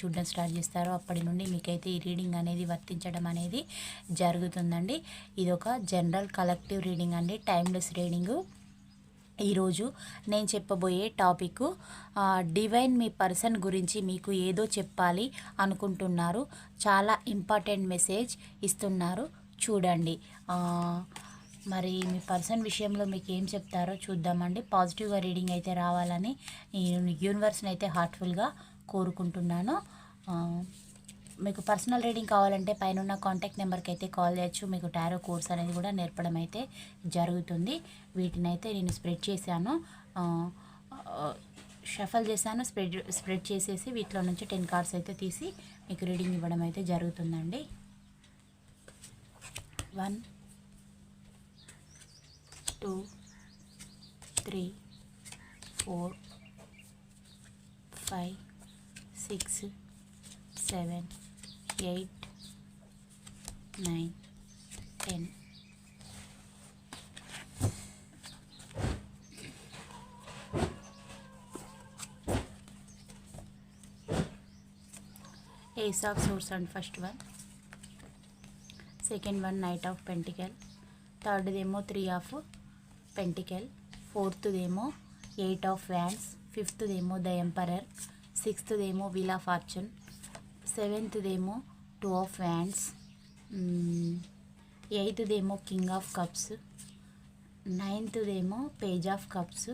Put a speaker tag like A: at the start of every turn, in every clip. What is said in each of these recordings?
A: చూడడం స్టార్ట్ చేస్తారో అప్పటి నుండి మీకైతే ఈ రీడింగ్ అనేది వర్తించడం అనేది జరుగుతుందండి. ఇది ఒక జనరల్ కలెక్టివ్ రీడింగ్ అండి టైమ్లెస్ రీడింగు. ఈరోజు నేను చెప్పబోయే టాపిక్ డివైన్ మీ పర్సన్ గురించి మీకు ఏదో చెప్పాలి అనుకుంటున్నారు. చాలా ఇంపార్టెంట్ మెసేజ్ ఇస్తున్నారు. చూడండి మరి మీ పర్సన్ విషయంలో మీకు ఏం చెప్తారో చూద్దామండి. పాజిటివ్గా రీడింగ్ అయితే రావాలని యూనివర్స్ని అయితే హార్ట్ఫుల్గా కోరుకుంటున్నాను. మీకు పర్సనల్ రీడింగ్ కావాలంటే పైన ఉన్న కాంటాక్ట్ నెంబర్కి అయితే కాల్ చేయొచ్చు. మీకు టారో కోర్స్ అనేది కూడా నేర్పడం అయితే జరుగుతుంది. వీటిని అయితే నేను స్ప్రెడ్ చేశాను. షఫల్ చేశాను. స్ప్రెడ్ స్ప్రెడ్ చేసేసి వీటిలో నుంచి టెన్ కార్డ్స్ అయితే తీసి మీకు రీడింగ్ ఇవ్వడం అయితే జరుగుతుందండి. One two three four five six seven eight nine ten. Ace of swords and first one second one knight of pentacle థర్డ్దేమో three of pentacle ఫోర్త్దేమో ఎయిట్ ఆఫ్ వ్యాన్స్ ఫిఫ్త్దేమో ద ఎంపరర్ సిక్స్త్దేమో wheel of fortune సెవెంత్దేమో two of wands ఎయిత్దేమో king of cups నైన్త్దేమో page of cups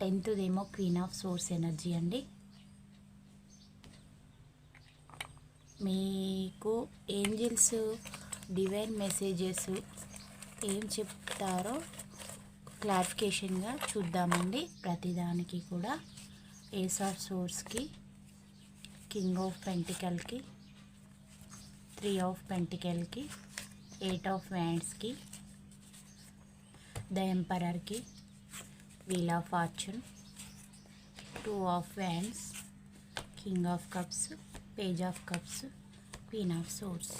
A: టెన్త్దేమో queen of swords energy అండి. మీకు Angeles divine messages ఏం చెప్తారో క్లారిఫికేషన్గా చూద్దామండి. ప్రతిదానికి కూడా. ఏస్ ఆఫ్ సోర్స్కి కింగ్ ఆఫ్ పెంటికల్కి త్రీ ఆఫ్ పెంటికల్కి ఎయిట్ ఆఫ్ వ్యాండ్స్కి the ఎంపరర్కి wheel of fortune two of wands king of cups page of cups queen of swords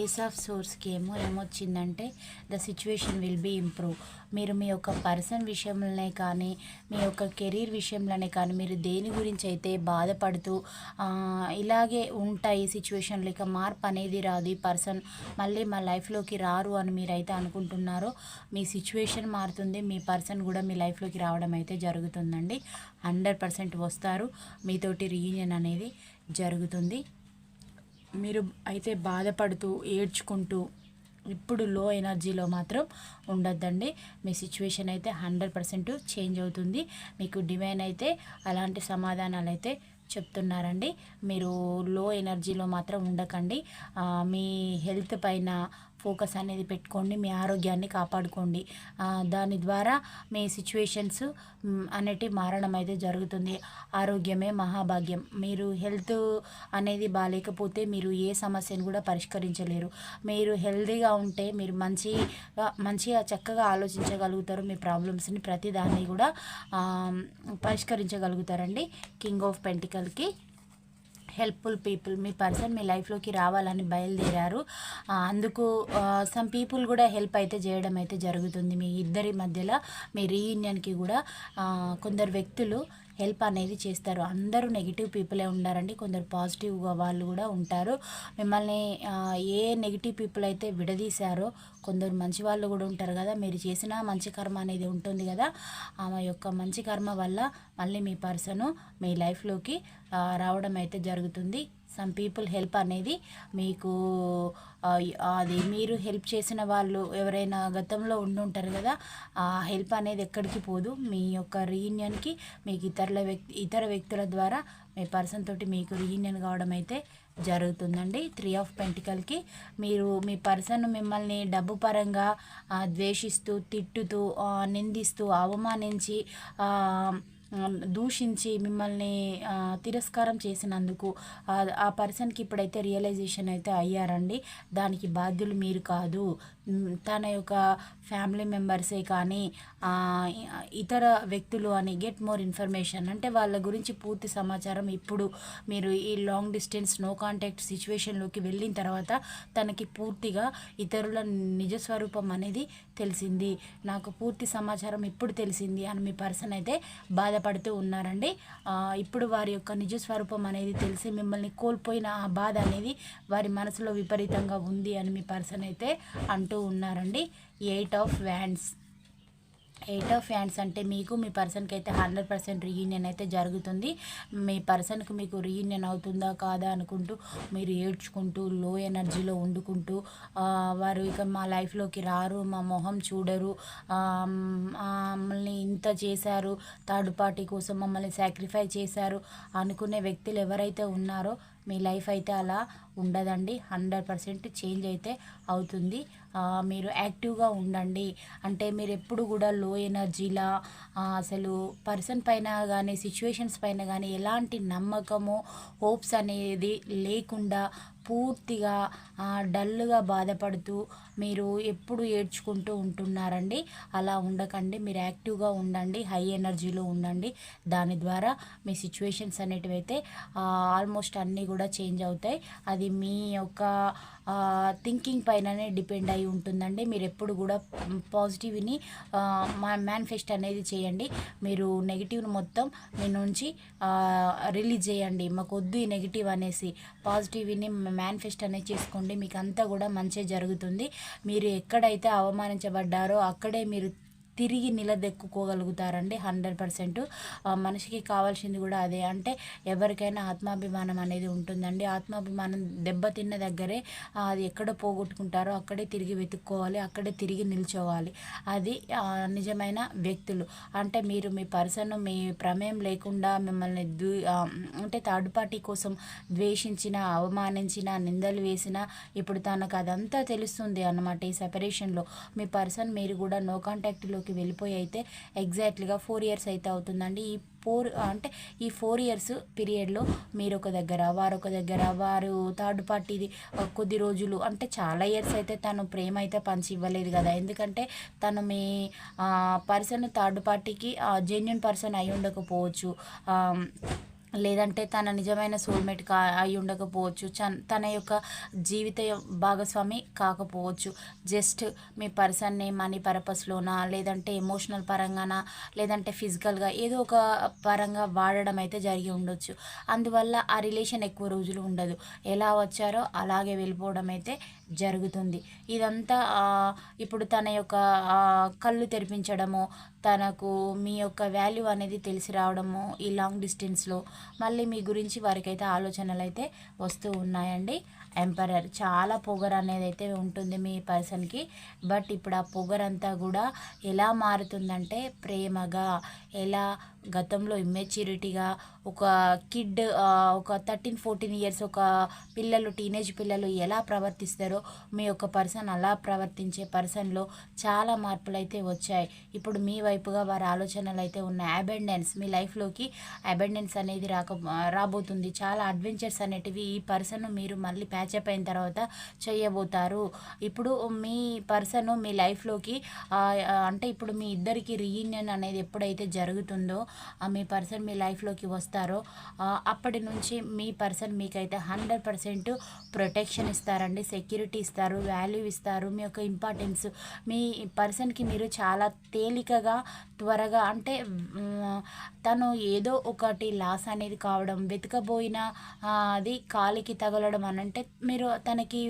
A: ace of సోర్స్కి ఏమో ఏమొచ్చిందంటే the situation will be improve మీరు మీ యొక్క person విషయంలోనే కానీ మీ యొక్క కెరీర్ విషయంలోనే కానీ మీరు దేని గురించి అయితే బాధపడుతూ ఇలాగే ఉంటాయి సిచ్యువేషన్లు ఇక మార్పు అనేది రాదు. ఈ పర్సన్ మళ్ళీ మా లైఫ్లోకి రారు అని మీరైతే అనుకుంటున్నారో మీ సిచ్యువేషన్ మారుతుంది. మీ పర్సన్ కూడా మీ లైఫ్లోకి రావడం అయితే జరుగుతుందండి. హండ్రెడ్ పర్సెంట్ వస్తారు. మీతోటి రీయూనియన్ అనేది జరుగుతుంది. మీరు అయితే బాధపడుతూ ఏడ్చుకుంటూ ఇప్పుడు లో ఎనర్జీలో మాత్రం ఉండొద్దండి. మీ సిచ్యువేషన్ అయితే హండ్రెడ్ పర్సెంట్ చేంజ్ అవుతుంది. మీకు డివైన్ అయితే అలాంటి సమాధానాలు అయితే చెప్తున్నారండి. మీరు లో ఎనర్జీలో మాత్రం ఉండకండి. మీ హెల్త్ పైన ఫోకస్ అనేది పెట్టుకోండి మీ ఆరోగ్యాన్ని కాపాడుకోండి. దాని ద్వారా మీ సిచ్యువేషన్స్ అనేటి మారడం అయితే జరుగుతుంది. ఆరోగ్యమే మహాభాగ్యం. మీరు హెల్త్ అనేది బాగాలేకపోతే మీరు ఏ సమస్యను కూడా పరిష్కరించలేరు. మీరు హెల్తీగా ఉంటే మీరు మంచిగా మంచిగా చక్కగా ఆలోచించగలుగుతారు. మీ ప్రాబ్లమ్స్ని ప్రతిదాన్ని కూడా పరిష్కరించగలుగుతారండి. కింగ్ ఆఫ్ పెంటికల్కి హెల్ప్ఫుల్ పీపుల్ మీ పర్సన్ మీ లైఫ్లోకి రావాలని బయలుదేరారు. అందుకు సమ్ పీపుల్ కూడా హెల్ప్ అయితే చేయడం అయితే జరుగుతుంది. మీ ఇద్దరి మధ్యలో మీ రీయూనియన్కి కూడా కొందరు వ్యక్తులు హెల్ప్ అనేది చేస్తారు. అందరూ నెగిటివ్ పీపులే ఉండారండి. కొందరు పాజిటివ్గా వాళ్ళు కూడా ఉంటారు. మిమ్మల్ని ఏ నెగిటివ్ పీపుల్ అయితే విడదీశారో కొందరు మంచి వాళ్ళు కూడా ఉంటారు కదా. మీరు చేసిన మంచి కర్మ అనేది ఉంటుంది కదా. ఆమె యొక్క మంచి కర్మ వల్ల మళ్ళీ మీ పర్సను మీ లైఫ్లోకి రావడం అయితే జరుగుతుంది. సమ్ పీపుల్ హెల్ప్ అనేది మీకు అది మీరు హెల్ప్ చేసిన వాళ్ళు ఎవరైనా గతంలో ఉండుంటారు కదా ఆ హెల్ప్ అనేది ఎక్కడికి పోదు. మీ యొక్క రీయూనియన్కి మీకు ఇతరుల వ్యక్తి ఇతర వ్యక్తుల ద్వారా మీ పర్సన్ తోటి మీకు రీయూనియన్ కావడం అయితే జరుగుతుందండి త్రీ ఆఫ్ పెంటికల్కి మీరు మీ పర్సన్ మిమ్మల్ని డబ్బు పరంగా ద్వేషిస్తూ తిట్టుతూ నిందిస్తూ అవమానించి దూషించి మిమ్మల్ని తిరస్కారం చేసినందుకు ఆ- పర్సన్కి ఇప్పుడైతే రియలైజేషన్ అయితే అయ్యారండి. దానికి బాధ్యులు మీరు కాదు. తన యొక్క ఫ్యామిలీ మెంబర్సే కానీ ఇతర వ్యక్తులు అని గెట్ మోర్ ఇన్ఫర్మేషన్. అంటే వాళ్ళ గురించి పూర్తి సమాచారం ఇప్పుడు మీరు ఈ లాంగ్ డిస్టెన్స్ నో కాంటాక్ట్ సిచ్యువేషన్లోకి వెళ్ళిన తర్వాత తనకి పూర్తిగా ఇతరుల నిజ స్వరూపం అనేది తెలిసింది. నాకు పూర్తి సమాచారం ఇప్పుడు తెలిసింది అని మీ పర్సన్ అయితే బాధపడుతూ ఉన్నారండి. ఇప్పుడు వారి యొక్క నిజ స్వరూపం అనేది తెలిసి మిమ్మల్ని కోల్పోయిన ఆ బాధ అనేది వారి మనసులో విపరీతంగా ఉంది అని మీ పర్సన్ అయితే అంటూ ఉన్నారండి. Eight of wands eight of hands అంటే మీకు మీ పర్సన్కి అయితే హండ్రెడ్ పర్సెంట్ రీయూనియన్ అయితే జరుగుతుంది. మీ పర్సన్కి మీకు రీయూనియన్ అవుతుందా కాదా అనుకుంటూ మీరు ఏడ్చుకుంటూ లో ఎనర్జీలో వండుకుంటూ వారు ఇక మా లైఫ్లోకి రారు మా మొహం చూడరు మమ్మల్ని ఇంత చేశారు థర్డ్ పార్టీ కోసం మమ్మల్ని సాక్రిఫై చేశారు అనుకునే వ్యక్తులు ఎవరైతే ఉన్నారో మీ లైఫ్ అయితే అలా ఉండదండి. హండ్రెడ్ పర్సెంట్ చేంజ్ అయితే అవుతుంది. మీరు యాక్టివ్గా ఉండండి. అంటే మీరు ఎప్పుడు కూడా లో ఎనర్జీలా అసలు పర్సన్ పైన కానీ సిచ్యువేషన్స్ పైన కానీ ఎలాంటి నమ్మకము హోప్స్ అనేది లేకుండా పూర్తిగా డల్గా బాధపడుతూ మీరు ఎప్పుడు ఏడ్చుకుంటూ ఉంటున్నారండి? అలా ఉండకండి. మీరు యాక్టివ్గా ఉండండి. హై ఎనర్జీలో ఉండండి. దాని ద్వారా మీ సిచ్యువేషన్స్ అనేటివి అయితే ఆల్మోస్ట్ అన్నీ కూడా చేంజ్ అవుతాయి. అది మీ యొక్క థింకింగ్ పైననే డిపెండ్ అయి ఉంటుందండి. మీరు ఎప్పుడు కూడా పాజిటివ్ని మేనిఫెస్ట్ అనేది చేయండి. మీరు నెగిటివ్ని మొత్తం మీ నుంచి రిలీజ్ చేయండి. మాకు వద్దు ఈ నెగిటివ్ అనేసి. పాజిటివ్ని మేనిఫెస్ట్ అనేది చేసుకోండి. మీకు అంతా కూడా మంచి జరుగుతుంది. మీరు ఎక్కడైతే అవమానించబడ్డారో అక్కడే మీరు తిరిగి నిలదెక్కుకోగలుగుతారండి హండ్రెడ్ పర్సెంట్. మనిషికి కావాల్సింది కూడా అదే. అంటే ఎవరికైనా ఆత్మాభిమానం అనేది ఉంటుందండి. ఆత్మాభిమానం దెబ్బతిన్న దగ్గరే అది ఎక్కడ పోగొట్టుకుంటారో అక్కడే తిరిగి వెతుక్కోవాలి అక్కడే తిరిగి నిల్చోవాలి. అది నిజమైన వ్యక్తులు. అంటే మీరు మీ పర్సన్ మీ ప్రమేయం లేకుండా మిమ్మల్ని ద్వి అంటే థర్డ్ పార్టీ కోసం ద్వేషించిన అవమానించిన నిందలు వేసిన ఇప్పుడు తనకు అదంతా తెలుస్తుంది అన్నమాట ఈ సెపరేషన్లో. మీ పర్సన్ మీరు కూడా నో కాంటాక్ట్లో కాంటాక్ట్లోకి వెళ్ళిపోయి అయితే ఎగ్జాక్ట్లీగా ఫోర్ ఇయర్స్ అయితే అవుతుందండి. ఈ ఫోర్ అంటే ఈ ఫోర్ ఇయర్స్ పీరియడ్లో మీరు ఒక దగ్గర వారు ఒక దగ్గర వారు థర్డ్ పార్టీది కొద్ది రోజులు అంటే చాలా ఇయర్స్ అయితే తను ప్రేమ అయితే పంచి ఇవ్వలేదు కదా. ఎందుకంటే తను మీ పర్సన్ థర్డ్ పార్టీకి జెన్యున్ పర్సన్ అయి ఉండకపోవచ్చు లేదంటే తన నిజమైన సోల్మేట్ కా అయి ఉండకపోవచ్చు. చన్ తన యొక్క జీవిత భాగస్వామి కాకపోవచ్చు. జస్ట్ మీ పర్సన్ని మనీ పర్పస్లోనా లేదంటే ఎమోషనల్ పరంగానా లేదంటే ఫిజికల్గా ఏదో ఒక పరంగా వాడడం అయితే జరిగి ఉండొచ్చు. అందువల్ల ఆ రిలేషన్ ఎక్కువ రోజులు ఉండదు. ఎలా వచ్చారో అలాగే వెళ్ళిపోవడం అయితే జరుగుతుంది. ఇదంతా ఇప్పుడు తన యొక్క కళ్ళు తెరిపించడము తనకు మీ యొక్క వాల్యూ అనేది తెలిసి రావడము ఈ లాంగ్ డిస్టెన్స్లో మళ్ళీ మీ గురించి వారికైతే ఆలోచనలు అయితే వస్తూ ఉన్నాయండి. ఎంపరర్ చాలా పొగర్ అనేది అయితే ఉంటుంది మీ పర్సన్కి బట్ ఇప్పుడు ఆ పొగరంతా కూడా ఎలా మారుతుందంటే ప్రేమగా ఎలా గతంలో ఇమ్మెచ్యూరిటీగా ఒక కిడ్ ఒక థర్టీన్ ఫోర్టీన్ ఇయర్స్ ఒక పిల్లలు టీనేజ్ పిల్లలు ఎలా ప్రవర్తిస్తారో మీ యొక్క పర్సన్ అలా ప్రవర్తించే పర్సన్లో చాలా మార్పులు అయితే వచ్చాయి. ఇప్పుడు మీ వైపుగా వారి ఆలోచనలు అయితే ఉన్నాయి అబెండెన్స్ మీ లైఫ్లోకి అబెండెన్స్ అనేది రాక రాబోతుంది. చాలా అడ్వెంచర్స్ అనేటివి ఈ పర్సన్ మీరు మళ్ళీ ప్యాచప్ అయిన తర్వాత చేయబోతారు. ఇప్పుడు మీ పర్సన్ మీ లైఫ్లోకి అంటే ఇప్పుడు మీ ఇద్దరికి రీయూనియన్ అనేది ఎప్పుడైతే జరుగుతుందో మీ పర్సన్ మీ లైఫ్లోకి వస్తారో అప్పటి నుంచి మీ పర్సన్ మీకైతే హండ్రెడ్ పర్సెంట్ ప్రొటెక్షన్ ఇస్తారండి సెక్యూరిటీ ఇస్తారు వాల్యూ ఇస్తారు మీ యొక్క ఇంపార్టెన్స్. మీ పర్సన్కి మీరు చాలా తేలికగా త్వరగా అంటే తను ఏదో ఒకటి లాస్ అనేది కావడం వెతకబోయిన అది కాలికి తగలడం అని అంటే మీరు తనకి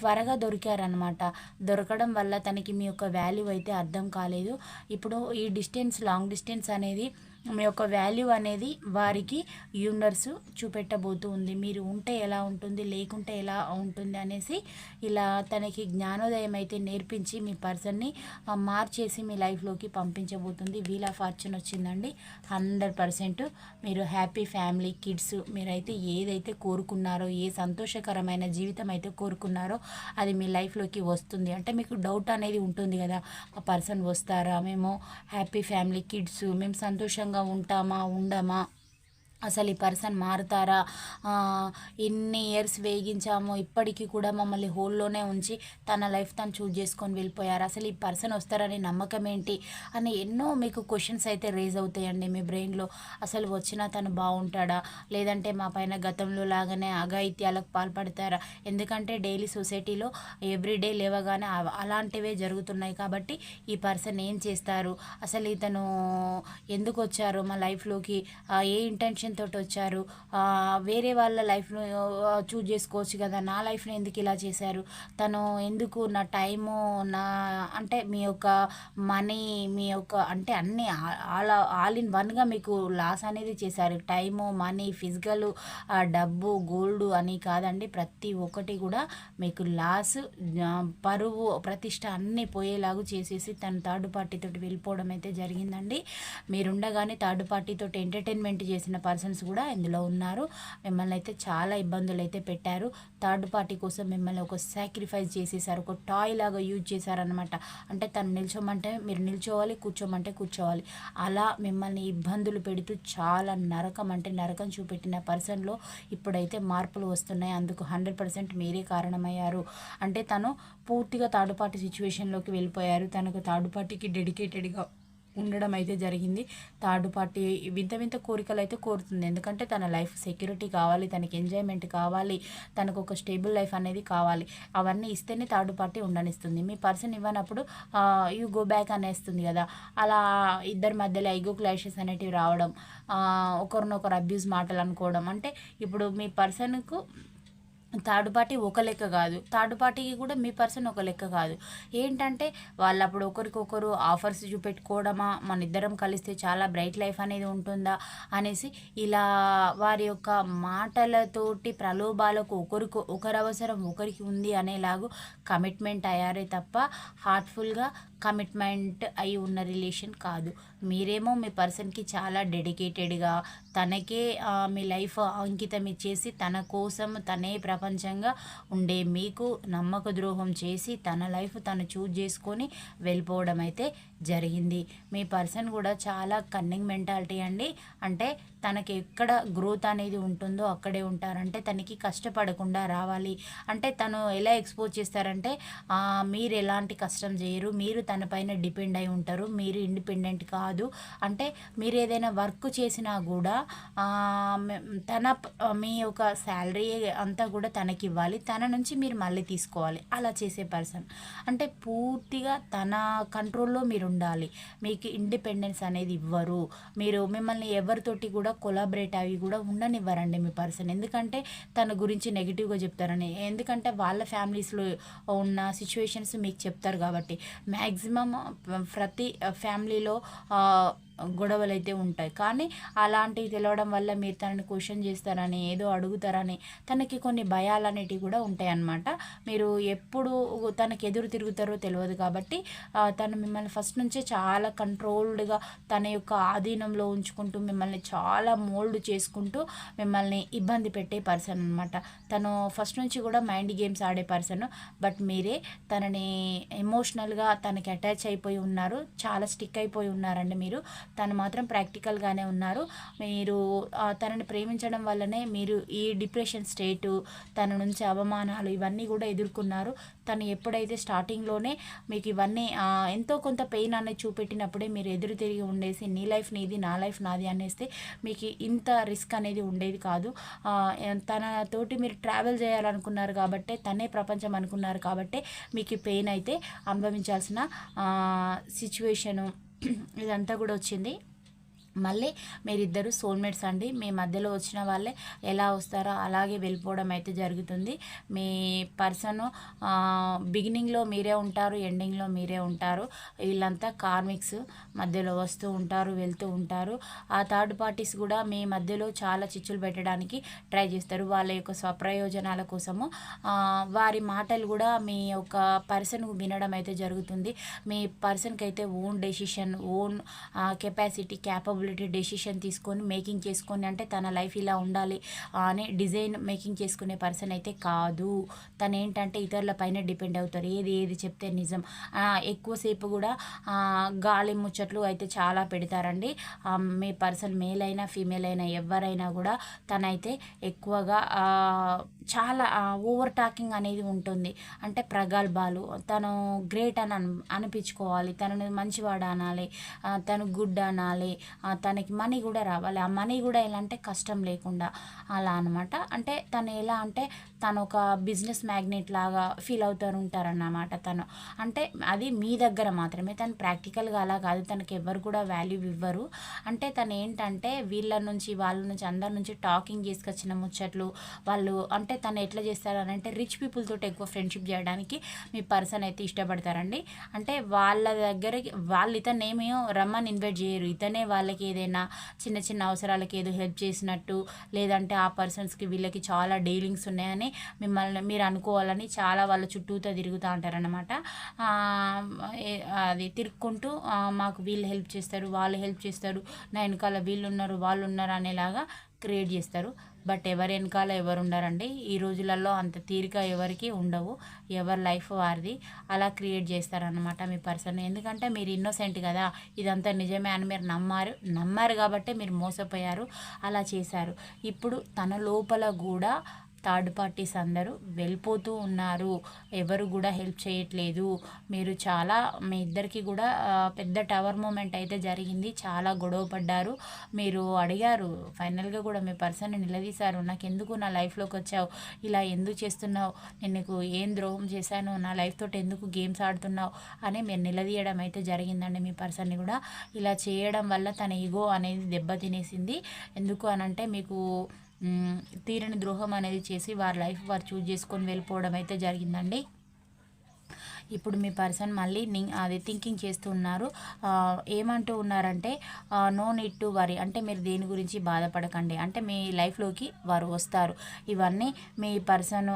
A: త్వరగా దొరికారనమాట దొరకడం వల్ల తనకి మీ యొక్క వాల్యూ అయితే అర్థం కాలేదు. ఇప్పుడు ఈ డిస్టెన్స్ లాంగ్ డిస్టెన్స్ అనేది మీ యొక్క వాల్యూ అనేది వారికి యూనివర్స్ చూపెట్టబోతూ ఉంది. మీరు ఉంటే ఎలా ఉంటుంది లేకుంటే ఎలా ఉంటుంది అనేసి ఇలా తనకి జ్ఞానోదయం అయితే నేర్పించి మీ పర్సన్ని మార్చేసి మీ లైఫ్లోకి పంపించబోతుంది. వీల్ ఆఫ్ ఫార్చ్యూన్ వచ్చిందండి. హండ్రెడ్ పర్సెంట్ మీరు హ్యాపీ ఫ్యామిలీ కిడ్స్ మీరైతే ఏదైతే కోరుకున్నారో ఏ సంతోషకరమైన జీవితం అయితే కోరుకున్నారో అది మీ లైఫ్లోకి వస్తుంది. అంటే మీకు డౌట్ అనేది ఉంటుంది కదా. ఆ పర్సన్ వస్తారా? మేము హ్యాపీ ఫ్యామిలీ కిడ్స్ మేము సంతోషంగా సంతోషంగా ఉంటామా ఉండమా? అసలు ఈ పర్సన్ మారుతారా? ఎన్ని ఇన్ని ఇయర్స్ వేగించాము? ఇప్పటికీ కూడా మమ్మల్ని హోల్లోనే ఉంచి తన లైఫ్ తను చూజ్ చేసుకొని వెళ్ళిపోయారు. అసలు ఈ పర్సన్ వస్తారని నమ్మకం ఏంటి? అని ఎన్నో మీకు క్వశ్చన్స్ అయితే రేజ్ అవుతాయండి మీ బ్రెయిన్లో. అసలు వచ్చినా తను బాగుంటాడా? లేదంటే మా పైన గతంలో లాగానే అఘాయిత్యాలకు పాల్పడతారా? ఎందుకంటే డైలీ సొసైటీలో ఎవ్రీడే లేవగానే అవ- అలాంటివే జరుగుతున్నాయి కాబట్టి ఈ పర్సన్ ఏం చేస్తారు? అసలు ఇతను ఎందుకు వచ్చారు మా లైఫ్లోకి? ఏ ఇంటెన్షన్ తోటి వచ్చారు వేరే వాళ్ళ లైఫ్ను చూజ్ చేసుకోవచ్చు కదా నా లైఫ్ను ఎందుకు ఇలా చేశారు? తను ఎందుకు నా టైము నా అంటే మీ యొక్క మనీ మీ యొక్క అంటే అన్ని ఆల్ ఆల్ ఇన్ వన్గా మీకు లాస్ అనేది చేశారు. టైము మనీ ఫిజికల్ డబ్బు గోల్డ్ అని కాదండి ప్రతి ఒక్కటి కూడా మీకు లాస్ పరువు ప్రతిష్ట అన్నీ పోయేలాగా చేసేసి తను థర్డ్ పార్టీతో వెళ్ళిపోవడం అయితే జరిగిందండి. మీరుండగానే థర్డ్ పార్టీతో ఎంటర్టైన్మెంట్ చేసిన పర్సన్స్ కూడా ఇందులో ఉన్నారు. మిమ్మల్ని అయితే చాలా ఇబ్బందులు అయితే పెట్టారు. థర్డ్ పార్టీ కోసం మిమ్మల్ని ఒక సాక్రిఫైస్ చేసేసారు. ఒక టాయ్ లాగా యూజ్ చేశారనమాట అంటే తను నిల్చోమంటే మీరు నిల్చోవాలి కూర్చోమంటే కూర్చోవాలి. అలా మిమ్మల్ని ఇబ్బందులు పెడుతూ చాలా నరకం అంటే నరకం చూపెట్టిన పర్సన్లో ఇప్పుడైతే మార్పులు వస్తున్నాయి. అందుకు హండ్రెడ్ పర్సెంట్ మీరే కారణమయ్యారు. అంటే తను పూర్తిగా థర్డ్ పార్టీ సిచ్యువేషన్లోకి వెళ్ళిపోయారు. తనకు థర్డ్ పార్టీకి డెడికేటెడ్గా ఉండడం అయితే జరిగింది. థర్డ్ పార్టీ వింత వింత కోరికలు అయితే కోరుతుంది. ఎందుకంటే తన లైఫ్ సెక్యూరిటీ కావాలి తనకి ఎంజాయ్మెంట్ కావాలి తనకు ఒక స్టేబుల్ లైఫ్ అనేది కావాలి. అవన్నీ ఇస్తేనే థర్డ్ పార్టీ ఉండనిస్తుంది. మీ పర్సన్ ఇవ్వనప్పుడు యూ గో బ్యాక్ అనేస్తుంది కదా. అలా ఇద్దరి మధ్యలో ఐగో క్లాషెస్ అనేటివి రావడం ఒకరినొకరు అబ్యూస్ మాటలు అనుకోవడం. అంటే ఇప్పుడు మీ పర్సన్కు థర్డ్ పార్టీ ఒక లెక్క కాదు. థర్డ్ పార్టీకి కూడా మీ పర్సన్ ఒక లెక్క కాదు. ఏంటంటే వాళ్ళు అప్పుడు ఒకరికొకరు ఆఫర్స్ చూపెట్టుకోవడమా మన ఇద్దరం కలిస్తే చాలా బ్రైట్ లైఫ్ అనేది ఉంటుందా అనేసి ఇలా వారి యొక్క మాటలతోటి ప్రలోభాలకు ఒకరికి ఒకరి అవసరం ఒకరికి ఉంది అనేలాగు కమిట్మెంట్ అయ్యారే తప్ప హార్ట్ఫుల్గా కమిట్మెంట్ అయి ఉన్న రిలేషన్ కాదు. మీరేమో మీ పర్సన్కి చాలా డెడికేటెడ్గా తనకే మీ లైఫ్ అంకితం ఇచ్చేసి తన కోసం తనే ప్రపంచంగా ఉండే మీకు నమ్మక ద్రోహం చేసి తన లైఫ్ తను చూజ్ చేసుకొని వెళ్ళిపోవడం అయితే జరిగింది. మీ పర్సన్ కూడా చాలా కన్నింగ్ మెంటాలిటీ అండి. అంటే తనకి ఎక్కడ గ్రోత్ అనేది ఉంటుందో అక్కడే ఉంటారంటే తనకి కష్టపడకుండా రావాలి. అంటే తను ఎలా ఎక్స్పోజ్ చేస్తారంటే మీరు ఎలాంటి కష్టం చేయరు. మీరు తన పైన డిపెండ్ అయి ఉంటారు. మీరు ఇండిపెండెంట్ కాదు. అంటే మీరు ఏదైనా వర్క్ చేసినా కూడా తన మీ యొక్క శాలరీ అంతా కూడా తనకి ఇవ్వాలి. తన నుంచి మీరు మళ్ళీ తీసుకోవాలి. అలా చేసే పర్సన్ అంటే పూర్తిగా తన కంట్రోల్లో మీరు ఉండాలి. మీకు ఇండిపెండెన్స్ అనేది ఇవ్వరు. మీరు మిమ్మల్ని ఎవరితోటి కూడా కొలాబరేట్ అవి కూడా ఉండనివ్వరండి మీ పర్సన్ ఎందుకంటే తన గురించి నెగిటివ్గా చెప్తారని. ఎందుకంటే వాళ్ళ ఫ్యామిలీస్లో ఉన్న సిచ్యువేషన్స్ మీకు చెప్తారు కాబట్టి. మ్యాక్సిమం ప్రతి ఫ్యామిలీలో గొడవలు అయితే ఉంటాయి. కానీ అలాంటివి తెలవడం వల్ల మీరు తనని క్వశ్చన్ చేస్తారని ఏదో అడుగుతారని తనకి కొన్ని భయాలు అనేటివి కూడా ఉంటాయి అన్నమాట మీరు ఎప్పుడు తనకి ఎదురు తిరుగుతారో తెలియదు కాబట్టి తను మిమ్మల్ని ఫస్ట్ నుంచే చాలా కంట్రోల్డ్గా తన యొక్క ఆధీనంలో ఉంచుకుంటూ మిమ్మల్ని చాలా మోల్డ్ చేసుకుంటూ మిమ్మల్ని ఇబ్బంది పెట్టే పర్సన్ అనమాట తను ఫస్ట్ నుంచి కూడా మైండ్ గేమ్స్ ఆడే పర్సన్. బట్ మీరే తనని ఎమోషనల్గా తనకి అటాచ్ అయిపోయి ఉన్నారు. చాలా స్టిక్ అయిపోయి ఉన్నారండి మీరు. తను మాత్రం ప్రాక్టికల్గానే ఉన్నారు. మీరు తనని ప్రేమించడం వల్లనే మీరు ఈ డిప్రెషన్ స్టేటు తన నుంచి అవమానాలు ఇవన్నీ కూడా ఎదుర్కొన్నారు. తను ఎప్పుడైతే స్టార్టింగ్లోనే మీకు ఇవన్నీ ఎంతో కొంత పెయిన్ అనేది చూపెట్టినప్పుడే మీరు ఎదురు తిరిగి ఉండేసి నీ లైఫ్ నీది నా లైఫ్ నాది అనేస్తే మీకు ఇంత రిస్క్ అనేది ఉండేది కాదు. తనతోటి మీరు ట్రావెల్ చేయాలనుకున్నారు కాబట్టి తనే ప్రపంచం అనుకున్నారు కాబట్టి మీకు పెయిన్ అయితే అనుభవించాల్సిన సిచ్యువేషను ఇదంతా కూడా వచ్చింది. మళ్ళీ మీరిద్దరు సోల్మేట్స్ అండి. మీ మధ్యలో వచ్చిన వాళ్ళే ఎలా వస్తారో అలాగే వెళ్ళిపోవడం అయితే జరుగుతుంది. మీ పర్సన్ బిగినింగ్లో మీరే ఉంటారు ఎండింగ్లో మీరే ఉంటారు. వీళ్ళంతా కార్మిక్స్ మధ్యలో వస్తూ ఉంటారు వెళ్తూ ఉంటారు. ఆ థర్డ్ పార్టీస్ కూడా మీ మధ్యలో చాలా చిచ్చులు పెట్టడానికి ట్రై చేస్తారు. వాళ్ళ యొక్క స్వప్రయోజనాల కోసము. వారి మాటలు కూడా మీ యొక్క పర్సన్ వినడం అయితే జరుగుతుంది. మీ పర్సన్కి అయితే own decision own capacity capable related decision తీసుకొని మేకింగ్ చేసుకొని అంటే తన లైఫ్ ఇలా ఉండాలి అని డిజైన్ మేకింగ్ చేసుకునే పర్సన్ అయితే కాదు. తను ఏంటంటే ఇతరుల పైన డిపెండ్ అవుతారు. ఏది ఏది చెప్తే నిజం. ఎక్కువసేపు కూడా గాలి ముచ్చట్లు అయితే చాలా పెడతారండి. మీ పర్సన్ మేల్ అయినా ఫీమేల్ అయినా ఎవరైనా కూడా తనైతే ఎక్కువగా చాలా ఓవర్ టాకింగ్ అనేది ఉంటుంది. అంటే ప్రగల్భాలు తను గ్రేట్ అని అనిపించుకోవాలి. తనని మంచివాడు అనాలి. తను గుడ్ అనాలి. తనకి మనీ కూడా రావాలి. ఆ మనీ కూడా ఎలా అంటే కష్టం లేకుండా అలా అనమాట అంటే తను ఎలా అంటే తను ఒక బిజినెస్ మ్యాగ్నెట్ లాగా ఫీల్ అవుతారు ఉంటారన్నమాట తను. అంటే అది మీ దగ్గర మాత్రమే తను ప్రాక్టికల్గా అలా కాదు తనకి ఎవరు కూడా వాల్యూ ఇవ్వరు. అంటే తను ఏంటంటే వీళ్ళ నుంచి వాళ్ళ నుంచి అందరి నుంచి టాకింగ్ చేసుకొచ్చిన ముచ్చట్లు వాళ్ళు అంటే తను ఎట్లా చేస్తారనంటే రిచ్ పీపుల్ తోటి ఎక్కువ ఫ్రెండ్షిప్ చేయడానికి మీ పర్సన్ అయితే ఇష్టపడతారండి. అంటే వాళ్ళ దగ్గరకి వాళ్ళు ఇతను ఏమేమో రమ్మని ఇన్వైట్ చేయరు. ఇతనే వాళ్ళకి ఏదైనా చిన్న చిన్న అవసరాలకి ఏదో హెల్ప్ చేసినట్టు లేదంటే ఆ పర్సన్స్కి వీళ్ళకి చాలా డీలింగ్స్ ఉన్నాయని మిమ్మల్ని మీరు అనుకోవాలని చాలా వాళ్ళ చుట్టూతో తిరుగుతూ ఉంటారనమాట అది తిరుక్కుంటూ మాకు వీళ్ళు హెల్ప్ చేస్తారు వాళ్ళు హెల్ప్ చేస్తారు నా వెనకాల వీళ్ళు ఉన్నారు వాళ్ళు ఉన్నారు అనేలాగా క్రియేట్ చేస్తారు. బట్ ఎవరి వెనకాల ఎవరు ఉండారండి. ఈ రోజులలో అంత తీరిక ఎవరికి ఉండవు. ఎవరి లైఫ్ వారిది. అలా క్రియేట్ చేస్తారనమాట మీ పర్సన్. ఎందుకంటే మీరు ఇన్నోసెంట్ కదా. ఇదంతా నిజమే అని మీరు నమ్మారు నమ్మారు కాబట్టి మీరు మోసపోయారు. అలా చేశారు. ఇప్పుడు తన లోపల కూడా థర్డ్ పార్టీస్ అందరూ వెళ్ళిపోతూ ఉన్నారు. ఎవరు కూడా హెల్ప్ చేయట్లేదు. మీరు చాలా మీ ఇద్దరికి కూడా పెద్ద టవర్ మూమెంట్ అయితే జరిగింది. చాలా గొడవ పడ్డారు. మీరు అడిగారు ఫైనల్గా కూడా మీ పర్సన్ని నిలదీశారు. నాకు ఎందుకు నా లైఫ్లోకి వచ్చావు? ఇలా ఎందుకు చేస్తున్నావు? నేను నీకు ఏం ద్రోహం చేశాను? నా లైఫ్ తోటి ఎందుకు గేమ్స్ ఆడుతున్నావు? అని మీరు నిలదీయడం అయితే జరిగిందండి మీ పర్సన్ని కూడా. ఇలా చేయడం వల్ల తన ఈగో అనేది దెబ్బతినేసింది ఎందుకు అనంటే మీకు తీరని ద్రోహం అనేది చేసి వారి లైఫ్ వారు చూజ్ చేసుకొని వెళ్ళిపోవడం అయితే జరిగిందండి. ఇప్పుడు మీ పర్సన్ మళ్ళీ అది థింకింగ్ చేస్తూ ఉన్నారు ఏమంటూ ఉన్నారంటే నో నీడ్ టు వరీ అంటే మీరు దేని గురించి బాధపడకండి. అంటే మీ లైఫ్లోకి వారు వస్తారు. ఇవన్నీ మీ పర్సన్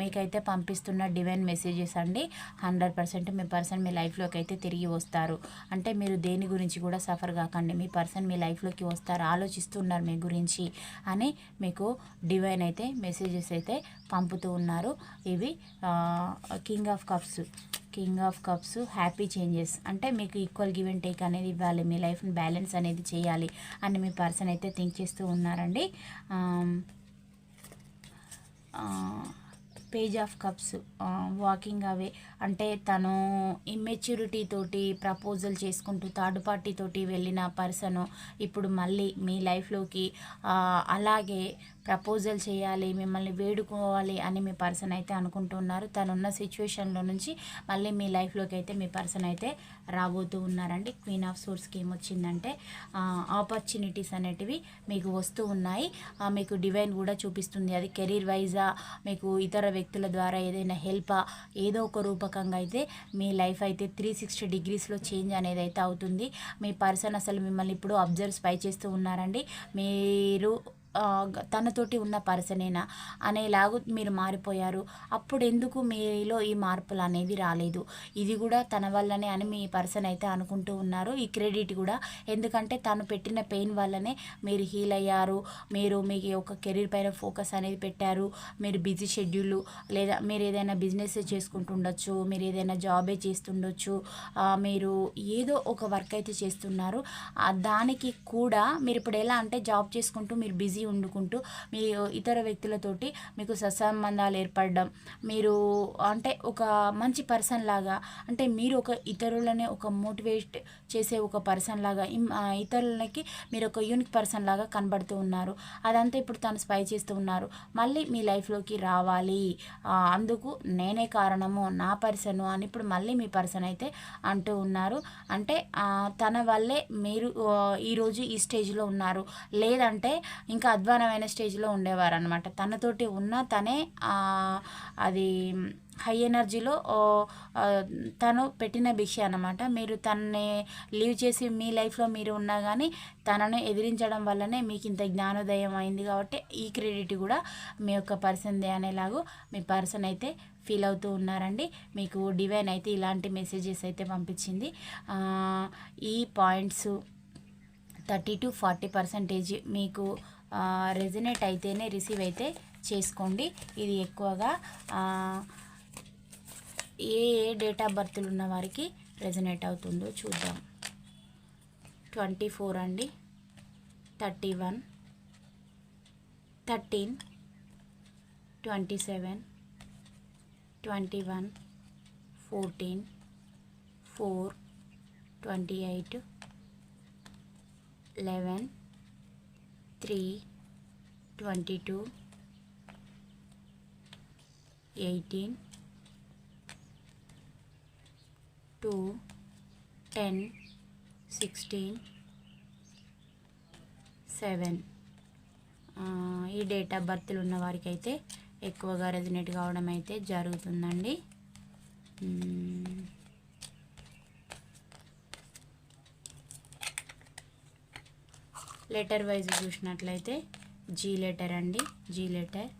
A: మీకైతే పంపిస్తున్న డివైన్ మెసేజెస్ అండి. హండ్రెడ్ పర్సెంట్ మీ పర్సన్ మీ లైఫ్లోకి అయితే తిరిగి వస్తారు. అంటే మీరు దేని గురించి కూడా సఫర్ కాకండి. మీ పర్సన్ మీ లైఫ్లోకి వస్తారు ఆలోచిస్తున్నారు మీ గురించి అని మీకు డివైన్ అయితే మెసేజెస్ అయితే పంపుతూ ఉన్నారు. ఇవి king of cups king of cups happy changes అంటే మీకు ఈక్వల్ గివ్ అండ్ టేక్ అనేది ఇవ్వాలి. మీ లైఫ్ని బ్యాలెన్స్ అనేది చేయాలి అని మీ పర్సన్ అయితే థింక్ చేస్తూ ఉన్నారండి. Page of cups walking away అంటే తను ఇమ్మెచ్యూరిటీ తోటి ప్రపోజల్ చేసుకుంటూ థర్డ్ పార్టీ తోటి వెళ్ళిన పర్సను ఇప్పుడు మళ్ళీ మీ లైఫ్లోకి అలాగే ప్రపోజల్ చేయాలి మిమ్మల్ని వేడుకోవాలి అని మీ పర్సన్ అయితే అనుకుంటున్నారు. తనున్న సిచ్యువేషన్లో నుంచి మళ్ళీ మీ లైఫ్లోకి అయితే మీ పర్సన్ అయితే రాబోతూ ఉన్నారండి. క్వీన్ ఆఫ్ సోర్స్కి ఏమొచ్చిందంటే ఆపర్చునిటీస్ అనేటివి మీకు వస్తూ ఉన్నాయి. మీకు డివైన్ కూడా చూపిస్తుంది. అది కెరీర్ వైజా మీకు ఇతర వ్యక్తుల ద్వారా ఏదైనా హెల్ప్ ఏదో ఒక రూపకంగా అయితే మీ లైఫ్ అయితే త్రీ సిక్స్టీ డిగ్రీస్లో చేంజ్ అనేది అయితే అవుతుంది. మీ పర్సన్ అసలు మిమ్మల్ని ఇప్పుడు అబ్జర్వ్ స్పై చేస్తూ ఉన్నారండి. మీరు తనతోటి ఉన్న పర్సనేనా అనేలాగు మీరు మారిపోయారు. అప్పుడు ఎందుకు మీలో ఈ మార్పులు అనేది రాలేదు. ఇది కూడా తన వల్లనే అని మీ పర్సన్ అయితే అనుకుంటూ ఉన్నారు. ఈ క్రెడిట్ కూడా ఎందుకంటే తను పెట్టిన పెయిన్ వల్లనే మీరు హీల్ అయ్యారు మీరు మీ ఒక కెరీర్ పైన ఫోకస్ అనేది పెట్టారు. మీరు బిజీ షెడ్యూల్ లేదా మీరు ఏదైనా బిజినెస్ చేసుకుంటుండొచ్చు మీరు ఏదైనా జాబే చేస్తుండొచ్చు మీరు ఏదో ఒక వర్క్ అయితే చేస్తున్నారు. దానికి కూడా మీరు ఇప్పుడు ఎలా అంటే జాబ్ చేసుకుంటూ మీరు బిజీ ఉండుకుంటూ మీ ఇతర వ్యక్తులతోటి మీకు సత్సంబంధాలు ఏర్పడడం మీరు అంటే ఒక మంచి పర్సన్ లాగా అంటే మీరు ఒక ఇతరులనే ఒక మోటివేట్ చేసే ఒక పర్సన్ లాగా ఇతరులకి మీరు ఒక యూనిక్ పర్సన్ లాగా కనబడుతూ ఉన్నారు. అదంతా ఇప్పుడు తను స్పై చేస్తూ ఉన్నారు. మళ్ళీ మీ లైఫ్లోకి రావాలి. అందుకు నేనే కారణము నా పర్సన్ అని ఇప్పుడు మళ్ళీ మీ పర్సన్ అయితే అంటూ ఉన్నారు. అంటే తన వల్లే మీరు ఈరోజు ఈ స్టేజ్లో ఉన్నారు. లేదంటే ఇంకా అధ్వానమైన స్టేజ్లో ఉండేవారు అనమాట తనతోటి ఉన్న తనే అది హై ఎనర్జీలో తను పెట్టిన భిక్ష అనమాట మీరు తనని లీవ్ చేసి మీ లైఫ్లో మీరు ఉన్నా కానీ తనను ఎదిరించడం వల్లనే మీకు ఇంత జ్ఞానోదయం అయింది కాబట్టి ఈ క్రెడిట్ కూడా మీ యొక్క పర్సన్దే అనేలాగూ మీ పర్సన్ అయితే ఫీల్ అవుతూ ఉన్నారండి. మీకు డివైన్ అయితే ఇలాంటి మెసేజెస్ అయితే పంపించింది. ఈ points thirty to forty percentage మీకు రెజినేట్ అయితేనే రిసీవ్ అయితే చేసుకోండి. ఇది ఎక్కువగా ఏ ఏ డేట్ ఆఫ్ బర్త్లు ఉన్న వారికి రెజినేట్ అవుతుందో చూద్దాం. ట్వంటీ ఫోర్ అండి. Thirty one thirteen twenty seven twenty one fourteen four twenty eight eleven three twenty two eighteen two ten sixteen seven. ఈ డేట్ ఆఫ్ బర్త్లు ఉన్న వారికి అయితే ఎక్కువగా రెజినేట్ కావడం అయితే జరుగుతుందండి. లెటర్ వైజ్ చూసినట్లయితే జీ లెటర్ అండి. G letter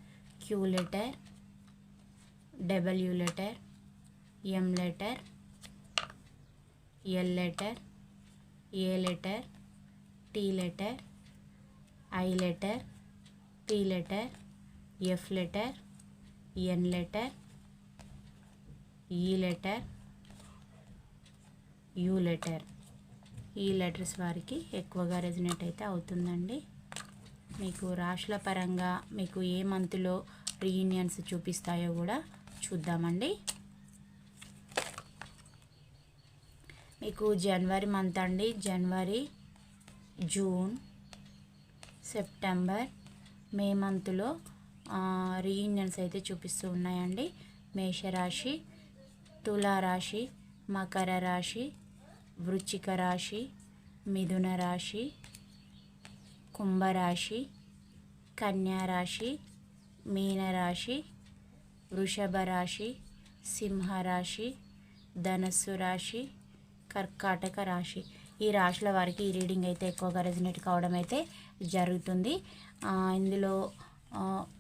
A: Q letter W letter M letter L letter A letter T letter I letter P letter F letter N letter E letter U letter. ఈ letters వారికి ఎక్కువగా resonate అయితే అవుతుందండి. మీకు రాశుల పరంగా మీకు ఏ మంత్లో రీయూనియన్స్ చూపిస్తాయో కూడా చూద్దామండి. మీకు జనవరి మంత్ అండి. జనవరి జూన్ సెప్టెంబర్ మే మంత్లో రీయూనియన్స్ అయితే చూపిస్తూ ఉన్నాయండి. మేషరాశి తులారాశి మకర రాశి వృచ్చిక రాశి మిథున రాశి కుంభరాశి కన్యా రాశి మీనరాశి వృషభ రాశి సింహరాశి ధనస్సు రాశి కర్కాటక రాశి. ఈ రాశుల వారికి ఈ రీడింగ్ అయితే ఎక్కువగా రెజినేట్ కావడం అయితే జరుగుతుంది. ఇందులో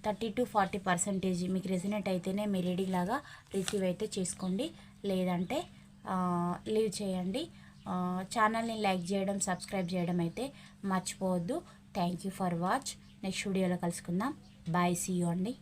A: థర్టీ టు ఫార్టీ పర్సెంటేజ్ మీకు రెజినేట్ అయితేనే మీ రీడింగ్ లాగా రిసీవ్ అయితే చేసుకోండి. లేదంటే లీవ్ చేయండి. ఛానల్ని లైక్ చేయడం సబ్స్క్రైబ్ చేయడం అయితే మర్చిపోవద్దు. Thank you for watch next వీడియోలో కలుసుకుందాం. బాయ్ సీ యూ అండి.